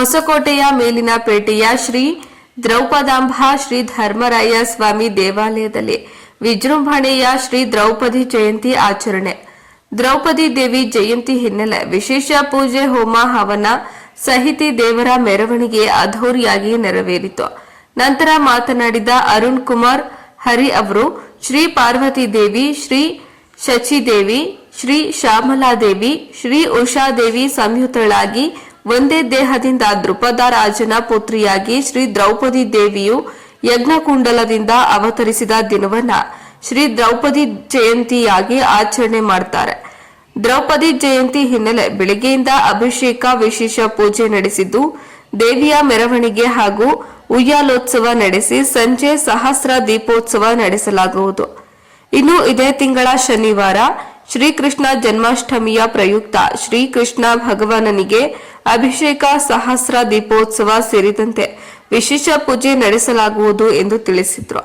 ಹೊಸಕೋಟೆಯ ಮೇಲಿನ ಪೇಟೆಯ ಶ್ರೀ ದ್ರೌಪದಾಂಬ, ಶ್ರೀ ಧರ್ಮರಾಯ ಸ್ವಾಮಿ ದೇವಾಲಯದಲ್ಲಿ ವಿಜೃಂಭಣೆಯ ಶ್ರೀ ದ್ರೌಪದಿ ಜಯಂತಿ ಆಚರಣೆ. ದ್ರೌಪದಿ ದೇವಿ ಜಯಂತಿ ಹಿನ್ನೆಲೆ ವಿಶೇಷ ಪೂಜೆ, ಹೋಮ, ಹವನ ಸಹಿತಿ ದೇವರ ಮೆರವಣಿಗೆ ಅಧೋರಿಯಾಗಿ ನೆರವೇರಿತು. ನಂತರ ಮಾತನಾಡಿದ ಅರುಣ್ ಕುಮಾರ್ ಹರಿ ಅವರು, ಶ್ರೀ ಪಾರ್ವತಿ ದೇವಿ, ಶ್ರೀ ಶಚಿದೇವಿ ಶ್ರೀ ಶ್ಯಾಮಲಾದೇವಿ ಶ್ರೀ ಉಷಾದೇವಿ ಸಂಯುತಳಾಗಿ ಒಂದೇ ದೇಹದಿಂದ ದೃಪದ ರಾಜನ ಪುತ್ರಿಯಾಗಿ ಶ್ರೀ ದ್ರೌಪದಿ ದೇವಿಯು ಯಜ್ಞಕುಂಡಲದಿಂದ ಅವತರಿಸಿದ ದಿನವನ್ನ ಶ್ರೀ ದ್ರೌಪದಿ ಜಯಂತಿಯಾಗಿ ಆಚರಣೆ ಮಾಡ್ತಾರೆ. ದ್ರೌಪದಿ ಜಯಂತಿ ಹಿನ್ನೆಲೆ ಬೆಳಗ್ಗೆಯಿಂದ ಅಭಿಷೇಕ ವಿಶೇಷ ಪೂಜೆ ನಡೆಸಿದ್ದು, ದೇವಿಯ ಮೆರವಣಿಗೆ ಹಾಗೂ ಉಯ್ಯಾಲೋತ್ಸವ ನಡೆಸಿ ಸಂಜೆ ಸಹಸ್ರ ದೀಪೋತ್ಸವ ನಡೆಸಲಾಗುವುದು. ಇನ್ನು ಇದೇ ತಿಂಗಳ ಶನಿವಾರ ಶ್ರೀಕೃಷ್ಣ ಜನ್ಮಾಷ್ಟಮಿಯ ಪ್ರಯುಕ್ತ ಶ್ರೀಕೃಷ್ಣ ಭಗವಾನನಿಗೆ ಅಭಿಷೇಕ ಸಹಸ್ರ ದೀಪೋತ್ಸವ ಸೇರಿದಂತೆ ವಿಶೇಷ ಪೂಜೆ ನಡೆಸಲಾಗುವುದು ಎಂದು ತಿಳಿಸಿದ್ರು.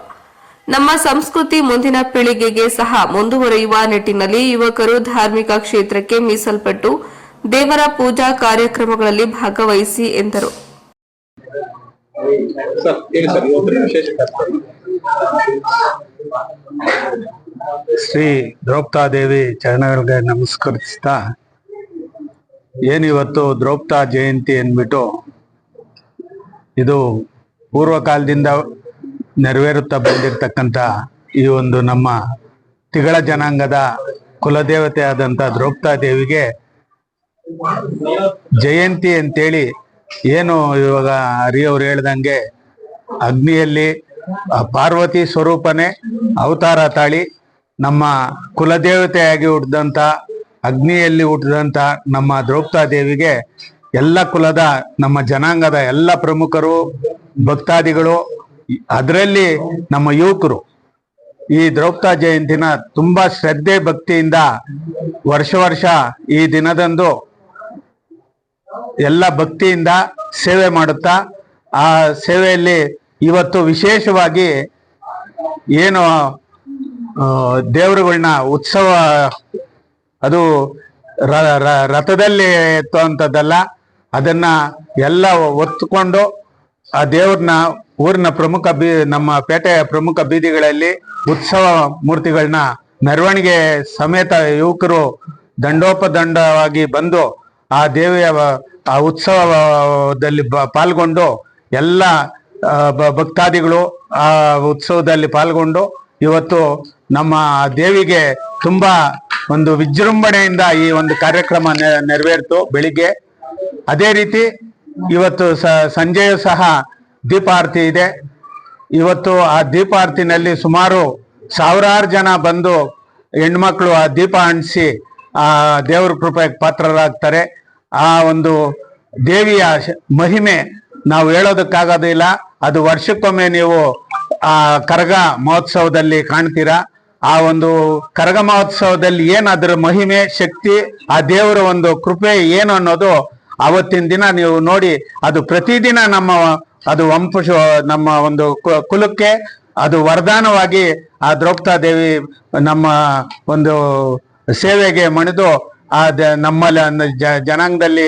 ನಮ್ಮ ಸಂಸ್ಕೃತಿ ಮುಂದಿನ ಪೀಳಿಗೆಗೆ ಸಹ ಮುಂದುವರೆಯುವ ನಿಟ್ಟಿನಲ್ಲಿ ಯುವಕರು ಧಾರ್ಮಿಕ ಕ್ಷೇತ್ರಕ್ಕೆ ಮೀಸಲ್ಪಟ್ಟು ದೇವರ ಪೂಜಾ ಕಾರ್ಯಕ್ರಮಗಳಲ್ಲಿ ಭಾಗವಹಿಸಿ ಎಂದರು. ಶ್ರೀ ದ್ರೌಪದಾದೇವಿ ಚರಣಗಳಿಗೆ ನಮಸ್ಕರಿಸ್ತಾ, ಏನಿವತ್ತು ದ್ರೌಪದಾ ಜಯಂತಿ ಅಂದ್ಬಿಟ್ಟು ಇದು ಪೂರ್ವಕಾಲದಿಂದ ನೆರವೇರುತ್ತಾ ಬಂದಿರತಕ್ಕಂಥ ಈ ಒಂದು ನಮ್ಮ ತಿಗಳ ಜನಾಂಗದ ಕುಲದೇವತೆ ಆದಂಥ ದ್ರೌಪದಾ ದೇವಿಗೆ ಜಯಂತಿ ಅಂತೇಳಿ ಏನು ಇವಾಗ ಹರಿಯವ್ರು ಹೇಳ್ದಂಗೆ, ಅಗ್ನಿಯಲ್ಲಿ ಪಾರ್ವತಿ ಸ್ವರೂಪನೇ ಅವತಾರ ತಾಳಿ ನಮ್ಮ ಕುಲದೇವತೆಯಾಗಿ ಹುಟ್ಟಿದಂಥ ಅಗ್ನಿಯಲ್ಲಿ ಹುಟ್ಟಿದಂಥ ನಮ್ಮ ದ್ರೌಪದಾ ದೇವಿಗೆ ಎಲ್ಲ ಕುಲದ, ನಮ್ಮ ಜನಾಂಗದ ಎಲ್ಲ ಪ್ರಮುಖರು, ಭಕ್ತಾದಿಗಳು, ಅದರಲ್ಲಿ ನಮ್ಮ ಯುವಕರು. ಈ ದ್ರೌಪದಾ ಜಯಂತಿನ ತುಂಬಾ ಶ್ರದ್ಧೆ ಭಕ್ತಿಯಿಂದ ವರ್ಷ ವರ್ಷ ಈ ದಿನದಂದು ಎಲ್ಲ ಭಕ್ತಿಯಿಂದ ಸೇವೆ ಮಾಡುತ್ತಾ, ಆ ಸೇವೆಯಲ್ಲಿ ಇವತ್ತು ವಿಶೇಷವಾಗಿ ಏನು ದೇವರುಗಳನ್ನ ಉತ್ಸವ, ಅದು ರಥದಲ್ಲಿ ಎತ್ತುವಂಥದ್ದಲ್ಲ, ಅದನ್ನ ಎಲ್ಲ ಒತ್ತುಕೊಂಡು ಆ ದೇವ್ರನ್ನ, ಊರಿನ ಪ್ರಮುಖ ಬೀ, ನಮ್ಮ ಪೇಟೆಯ ಪ್ರಮುಖ ಬೀದಿಗಳಲ್ಲಿ ಉತ್ಸವ ಮೂರ್ತಿಗಳನ್ನ ಮೆರವಣಿಗೆ ಸಮೇತ ಯುವಕರು ದಂಡೋಪದಂಡವಾಗಿ ಬಂದು ಆ ದೇವಿಯ ಆ ಉತ್ಸವದಲ್ಲಿ ಪಾಲ್ಗೊಂಡು ಎಲ್ಲ ಭಕ್ತಾದಿಗಳು ಆ ಉತ್ಸವದಲ್ಲಿ ಪಾಲ್ಗೊಂಡು ಇವತ್ತು ನಮ್ಮ ದೇವಿಗೆ ತುಂಬಾ ಒಂದು ವಿಜೃಂಭಣೆಯಿಂದ ಈ ಒಂದು ಕಾರ್ಯಕ್ರಮ ನೆರವೇರಿತು ಬೆಳಿಗ್ಗೆ. ಅದೇ ರೀತಿ ಇವತ್ತು ಸಂಜೆಯೂ ಸಹ ದೀಪಾರತಿ ಇದೆ. ಇವತ್ತು ಆ ದೀಪಾರತಿನಲ್ಲಿ ಸುಮಾರು ಸಾವಿರಾರು ಜನ ಬಂದು ಹೆಣ್ಮಕ್ಳು ಆ ದೀಪ ಅಂಟಿಸಿ ಆ ದೇವ್ರ ಕೃಪೆಗೆ ಪಾತ್ರರಾಗ್ತಾರೆ. ಆ ಒಂದು ದೇವಿಯ ಮಹಿಮೆ ನಾವು ಹೇಳೋದಕ್ಕಾಗೋದಿಲ್ಲ. ಅದು ವರ್ಷಕ್ಕೊಮ್ಮೆ ನೀವು ಆ ಕರಗ ಮಹೋತ್ಸವದಲ್ಲಿ ಕಾಣ್ತೀರಾ? ಆ ಒಂದು ಕರಗ ಮಹೋತ್ಸವದಲ್ಲಿ ಏನ್ ಮಹಿಮೆ, ಶಕ್ತಿ, ಆ ದೇವರ ಒಂದು ಕೃಪೆ ಏನು ಅನ್ನೋದು ಅವತ್ತಿನ ದಿನ ನೀವು ನೋಡಿ, ಅದು ಪ್ರತಿದಿನ ನಮ್ಮ ಅದು ವಂಶ ನಮ್ಮ ಒಂದು ಕುಲಕ್ಕೆ ಅದು ವರದಾನವಾಗಿ ಆ ದ್ರೌಪದಾ ದೇವಿ ನಮ್ಮ ಒಂದು ಸೇವೆಗೆ ಮಣಿದು ಆ ನಮ್ಮಲ್ಲಿ ಜನಾಂಗದಲ್ಲಿ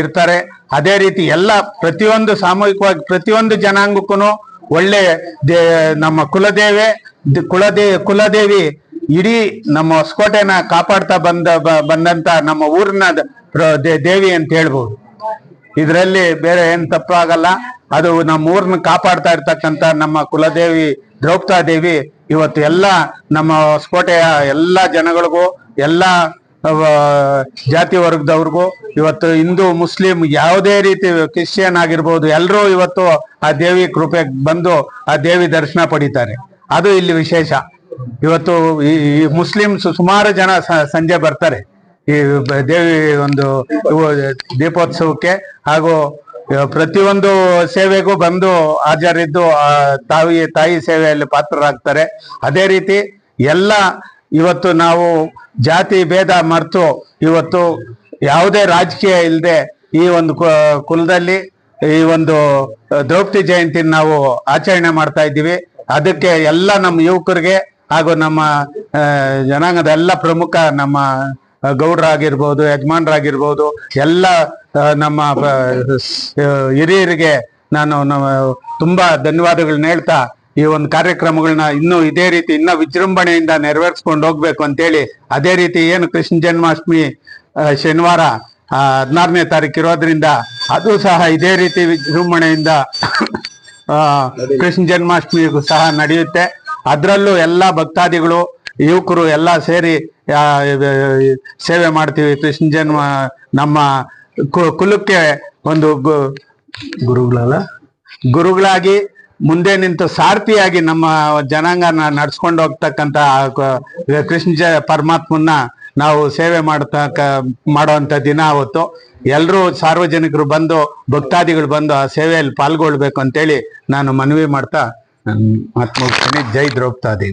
ಇರ್ತಾರೆ. ಅದೇ ರೀತಿ ಎಲ್ಲ ಪ್ರತಿಯೊಂದು ಸಾಮೂಹಿಕವಾಗಿ ಪ್ರತಿಯೊಂದು ಜನಾಂಗಕ್ಕೂ ಒಳ್ಳೆ ನಮ್ಮ ಕುಲದೇವೆ ಕುಲದೇ, ಕುಲದೇವಿ ಇಡೀ ನಮ್ಮ ಹೊಸಕೋಟೆನ ಕಾಪಾಡ್ತಾ ಬಂದ ಬಂದಂತ ನಮ್ಮ ಊರಿನ ದೇವಿ ಅಂತ ಹೇಳ್ಬೋದು. ಇದರಲ್ಲಿ ಬೇರೆ ಏನ್ ತಪ್ಪಾಗಲ್ಲ. ಅದು ನಮ್ಮ ಊರನ್ನ ಕಾಪಾಡ್ತಾ ಇರ್ತಕ್ಕಂತ ನಮ್ಮ ಕುಲದೇವಿ, ದ್ರೌಪದಾ ದೇವಿ ಇವತ್ತು ಎಲ್ಲ ನಮ್ಮ ಹೊಸಕೋಟೆಯ ಎಲ್ಲ ಜನಗಳಿಗೂ, ಎಲ್ಲ ಜಾತಿ ವರ್ಗದವ್ರಿಗೂ ಇವತ್ತು ಹಿಂದೂ, ಮುಸ್ಲಿಂ ಯಾವುದೇ ರೀತಿ ಕ್ರಿಶ್ಚಿಯನ್ ಆಗಿರ್ಬೋದು ಎಲ್ಲರೂ ಇವತ್ತು ಆ ದೇವಿ ಕೃಪೆಗೆ ಬಂದು ಆ ದೇವಿ ದರ್ಶನ ಪಡಿತಾರೆ. ಅದು ಇಲ್ಲಿ ವಿಶೇಷ. ಇವತ್ತು ಈ ಮುಸ್ಲಿಮ್ಸ್ ಸುಮಾರು ಜನ ಸಂಜೆ ಬರ್ತಾರೆ. ಈ ದೇವಿ ಒಂದು ದೀಪೋತ್ಸವಕ್ಕೆ ಹಾಗೂ ಪ್ರತಿಯೊಂದು ಸೇವೆಗೂ ಬಂದು ಹಾಜರಿದ್ದು ಆ ತಾಯಿ ತಾಯಿ ಸೇವೆಯಲ್ಲಿ ಪಾತ್ರರಾಗ್ತಾರೆ. ಅದೇ ರೀತಿ ಎಲ್ಲ ಇವತ್ತು ನಾವು ಜಾತಿ ಭೇದ ಮರೆತು ಇವತ್ತು ಯಾವುದೇ ರಾಜಕೀಯ ಇಲ್ಲದೆ ಈ ಒಂದು ಕುಲದಲ್ಲಿ ಈ ಒಂದು ದ್ರೌಪದಿ ಜಯಂತಿ ನಾವು ಆಚರಣೆ ಮಾಡ್ತಾ ಇದ್ದೀವಿ. ಅದಕ್ಕೆ ಎಲ್ಲ ನಮ್ಮ ಯುವಕರಿಗೆ ಹಾಗೂ ನಮ್ಮ ಜನಾಂಗದ ಎಲ್ಲ ಪ್ರಮುಖ ನಮ್ಮ ಗೌಡ್ರಾಗಿರ್ಬೋದು, ಯಜಮಾನ್ರಾಗಿರ್ಬೋದು, ಎಲ್ಲ ನಮ್ಮ ಹಿರಿಯರಿಗೆ ನಾನು ತುಂಬಾ ಧನ್ಯವಾದಗಳನ್ನ ಹೇಳ್ತಾ ಈ ಒಂದು ಕಾರ್ಯಕ್ರಮಗಳನ್ನ ಇನ್ನೂ ಇದೇ ರೀತಿ, ಇನ್ನ ವಿಜೃಂಭಣೆಯಿಂದ ನೆರವೇರಿಸ್ಕೊಂಡು ಹೋಗ್ಬೇಕು ಅಂತೇಳಿ, ಅದೇ ರೀತಿ ಏನು ಕೃಷ್ಣ ಜನ್ಮಾಷ್ಟಮಿ ಶನಿವಾರ ಹದಿನಾರನೇ ತಾರೀಕು ಇರೋದ್ರಿಂದ ಅದು ಸಹ ಇದೇ ರೀತಿ ವಿಜೃಂಭಣೆಯಿಂದ ಕೃಷ್ಣ ಜನ್ಮಾಷ್ಟಮಿಗೂ ಸಹ ನಡೆಯುತ್ತೆ. ಅದರಲ್ಲೂ ಎಲ್ಲ ಭಕ್ತಾದಿಗಳು, ಯುವಕರು ಎಲ್ಲ ಸೇರಿ ಸೇವೆ ಮಾಡ್ತೀವಿ ಕೃಷ್ಣ ಜನ್ಮ, ನಮ್ಮ ಕುಲಕ್ಕೆ ಒಂದು ಗುರುಗಳಲ್ಲ, ಗುರುಗಳಾಗಿ ಮುಂದೆ ನಿಂತು ಸಾರ್ಥಿಯಾಗಿ ನಮ್ಮ ಜನಾಂಗನ ನಡ್ಸ್ಕೊಂಡು ಹೋಗ್ತಕ್ಕಂತ ಕೃಷ್ಣ ಜ, ಪರಮಾತ್ಮನ್ನ ನಾವು ಸೇವೆ ಮಾಡ್ತಕ್ಕ ಮಾಡುವಂತ ದಿನ ಅವತ್ತು ಎಲ್ಲರೂ ಸಾರ್ವಜನಿಕರು ಬಂದು, ಭಕ್ತಾದಿಗಳು ಬಂದು ಆ ಸೇವೆಯಲ್ಲಿ ಪಾಲ್ಗೊಳ್ಬೇಕು ಅಂತೇಳಿ ನಾನು ಮನವಿ ಮಾಡ್ತಾ ಮಾತು ಮುಗಿಸ್ತೀನಿ. ಜೈ ದ್ರೌಪದಿ.